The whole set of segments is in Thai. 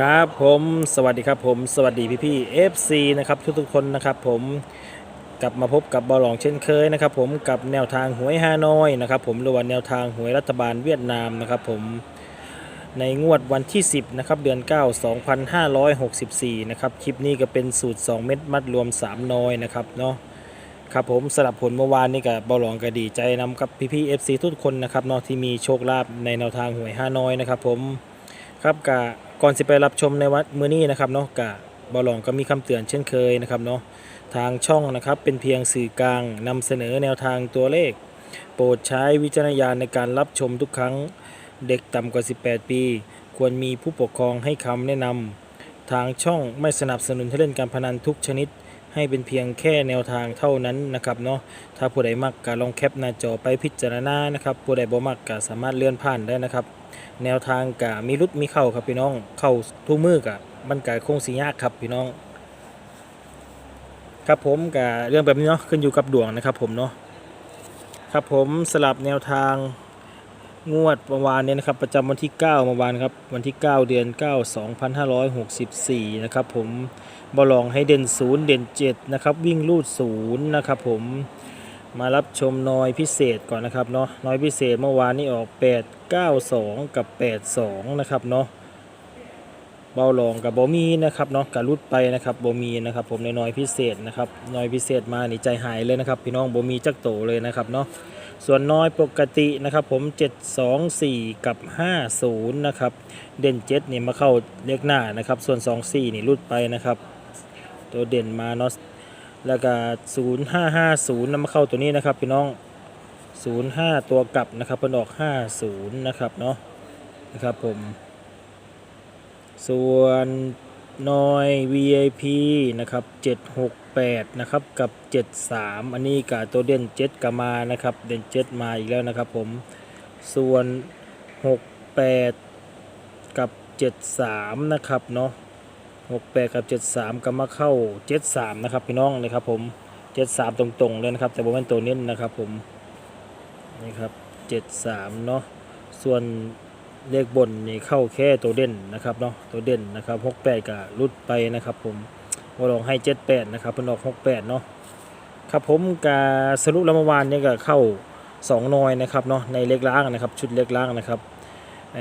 ครับผมสวัสดีครับผมสวัสดีพี่พี่ FC นะครับทุกๆคนนะครับผมกลับมาพบกับบอลลองเช่นเคยนะครับผมกับแนวทางหวยฮานอยนะครับผมหรือว่าแนวทางหวยรัฐบาลเวียดนามนะครับผมในงวดวันที่ 10นะครับเดือน 9 2564นะครับคลิปนี้ก็เป็นสูตร 2 เม็ดมัดรวม 3 น้อยนะครับเนาะครับผมสลับผลเมื่อวานนี้กับบอลลองก็ดีใจนำกับพี่พี่ FC ทุกคนนะครับเนาะที่มีโชคลาภในแนวทางหวยฮานอยนะครับผมครับกะ ก่อนสิไปรับชมในวัดมื้อนี้นะครับเนาะกะบอลองก็มีคำเตือนเช่นเคยนะครับเนาะทางช่องนะครับเป็นเพียงสื่อกลางนำเสนอแนวทางตัวเลข โปรดใช้วิจารณญาณในการรับชมทุกครั้งเด็กต่ำกว่า 18 ปี ควรมีผู้ปกครองให้คำแนะนำทางช่องไม่สนับสนุนให้เล่นการพนันทุกชนิด ให้เป็นเพียงแค่แนวทางเท่านั้นนะครับเนาะถ้าผู้ใดมักก็ลองแคปหน้าจอไปพิจารณานะครับผู้ใดบ่มักก็สามารถเลื่อนผ่านได้นะครับ แนวทางกะมีรุดมีเข้าครับพี่น้องเข้าทุกมือกะมันกะคงสิยากครับพี่น้อง ครับผมกะเรื่องแบบนี้เนาะขึ้นอยู่กับดวงนะครับผมเนาะครับผมสลับแนวทางงวดเมื่อวานเนี้นะครับประจำวันที่ 9 เมื่อวานครับวันที่ 9 เดือน 9 2564 นะครับผมบอลองให้เด่น 0 เด่น 7 นะครับ วิ่งลูด 0 นะครับผม มารับชมน้อยพิเศษก่อนนะครับเนาะน้อยพิเศษเมื่อวานนี้ออก 8 9 2 กับ 8 2 นะครับเนาะเบาลองกับโบมีนะครับเนาะกับรุดไปนะครับโบมีนะครับ ผมในน้อยพิเศษนะครับน้อยพิเศษมานี่ใจหายเลยนะครับ พี่น้องโบมีจักโตเลยนะครับเนาะส่วนน้อยปกตินะครับผม 7 2 4 กับ 50 นะครับเด่น7นี่มาเข้าเลขหน้านะครับ ส่วน 2 4 นี่รุดไปนะครับ ตัวเด่นมาเนาะ แล้วก็0550นำมาเข้าตัวนี้นะครับพี่น้อง05ตัวกลับนะครับเป็นออก50นะครับเนาะนะครับผม ส่วนนอย VIP นะครับ768นะครับกับ 73 อันนี้กับตัวเด่น7กับมานะครับเด่น7มาอีกแล้วนะครับผมส่วน 68 กับ 73 นะครับเนาะ 68 กับ 73 ก็มาเข้า 73 นะครับพี่น้องนะครับผม 73 ตรงๆเลยนะครับ แต่ผมเป็นตัวเน้นนะครับผมนี่ครับ 73 เนาะส่วนเลขบนนี่เข้าแค่ตัวเด่นนะครับเนาะตัวเด่นนะครับ 68ก็รุดไปนะครับผมว่าลองให้ 78 นะครับเพิ่นออก 68 เนาะครับผมกาสรุปแล้วเมื่อวานนี้ก็เข้า 2นอยนะครับเนาะในเลขล่างนะครับ ชุดเลขล่างนะครับไอ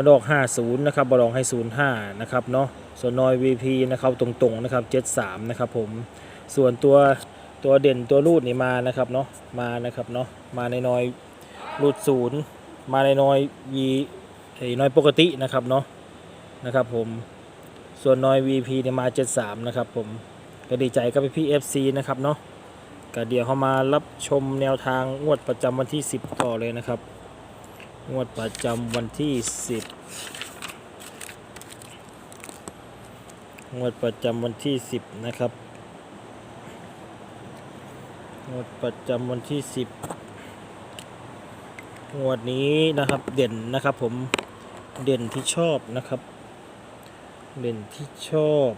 พนออก 50 นะครับบอลองให้ 05 นะครับเนาะส่วนนอย VP นะครับตรงๆนะครับ 73 นะครับผมส่วนตัวตัวเด่นตัวรูดนี่มานะครับเนาะมานะครับเนาะมาในนอยรูดศูนย์มาในนอย V ไอ้นอยปกตินะครับเนาะนะครับผมส่วนนอย VP เนี่ยมา 73 นะครับผมก็ดีใจกับพี่ FC นะครับเนาะก็เดี๋ยวเขามารับชมแนวทางงวดประจำวันที่ 10 ต่อเลยนะครับ งวดประจำวันที่ 10 งวดประจำวันที่ 10 นะครับ งวดประจำวันที่ 10 งวดนี้นะครับเด่นนะครับผมเด่นที่ชอบนะครับ เด่นที่ชอบ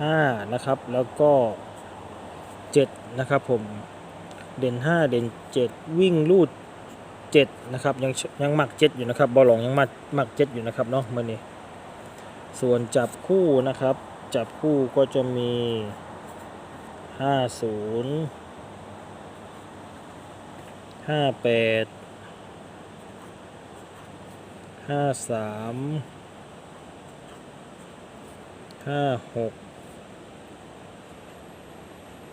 ห้านะครับ แล้วก็เจ็ดนะครับผม เด่น 5 เด่น 7 วิ่งลูด7นะครับยังยังหมัก 7 อยู่นะครับบอลลงยังหมักหมัก 7 อยู่นะครับเนาะมื่อนี้ส่วนจับคู่นะครับ จับคู่ก็จะมี 50 58 53 56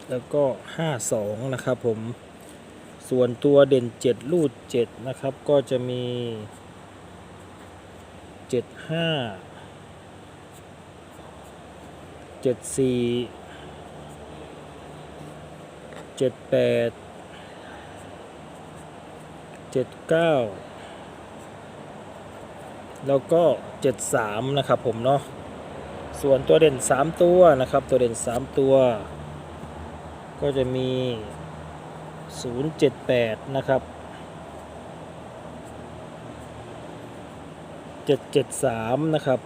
แล้วก็ 52 นะครับผม ส่วนตัวเด่น 7 รูด 7 นะครับ ก็จะมี 75 74 78 79 แล้วก็ 73 นะครับผมเนาะ ส่วนตัวเด่น 3 ตัวนะครับ ตัวเด่น 3 ตัว ก็จะมี 078 นะครับ 773 นะครับ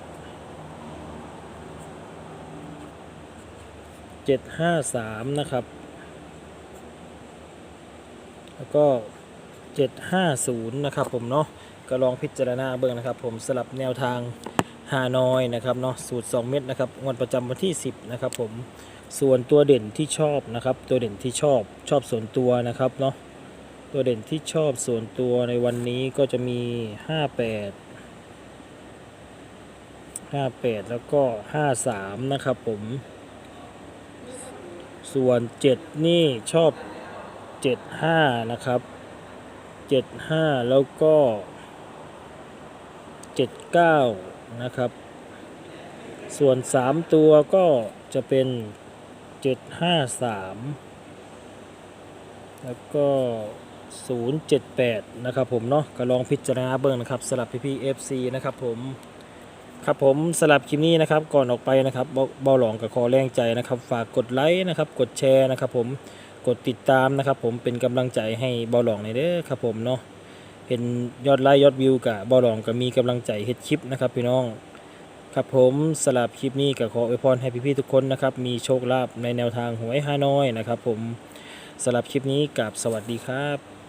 753 นะครับ แล้วก็ 750 นะครับผมเนาะก็ลองพิจารณาเบิ่งนะครับผมสลับแนวทาง ฮานอยนะครับเนาะสูตร 2 เม็ดนะครับงวดประจำวันที่ 10นะครับผมส่วนตัวเด่นที่ชอบนะครับ ตัวเด่นที่ชอบชอบส่วนตัวนะครับเนาะตัวเด่นที่ชอบส่วนตัวในวันนี้ก็จะมี 58 58 แล้วก็ 53 นะครับผม ส่วน 7 นี่ชอบ 75 นะครับ 75 แล้วก็ 79 นะครับ ส่วน 3 ตัวก็จะเป็น 753 แล้วก็ 078 นะครับผมเนาะก็ลองพิจารณาเบิ่งนะครับสลับพี่พี่ FC นะครับผมครับผมสลับคลิปนี้นะครับก่อนออกไปนะครับเบาหลองกับคอแรงใจนะครับ ฝากกดไลค์นะครับ กดแชร์นะครับ ผมกดติดตามนะครับ ผมเป็นกำลังใจให้เบาหลองในเด้อครับผมเนาะ เห็นยอดไลค์ยอดวิวกับเบาหลองก็มีกำลังใจเฮ็ดคลิปนะครับพี่น้อง ครับผมสลับคลิปนี้ก็ขออวยพรให้พี่ๆทุกคนนะครับ มีโชคลาภในแนวทางหวยฮานอยนะครับผมสลับคลิปนี้กับสวัสดีครับ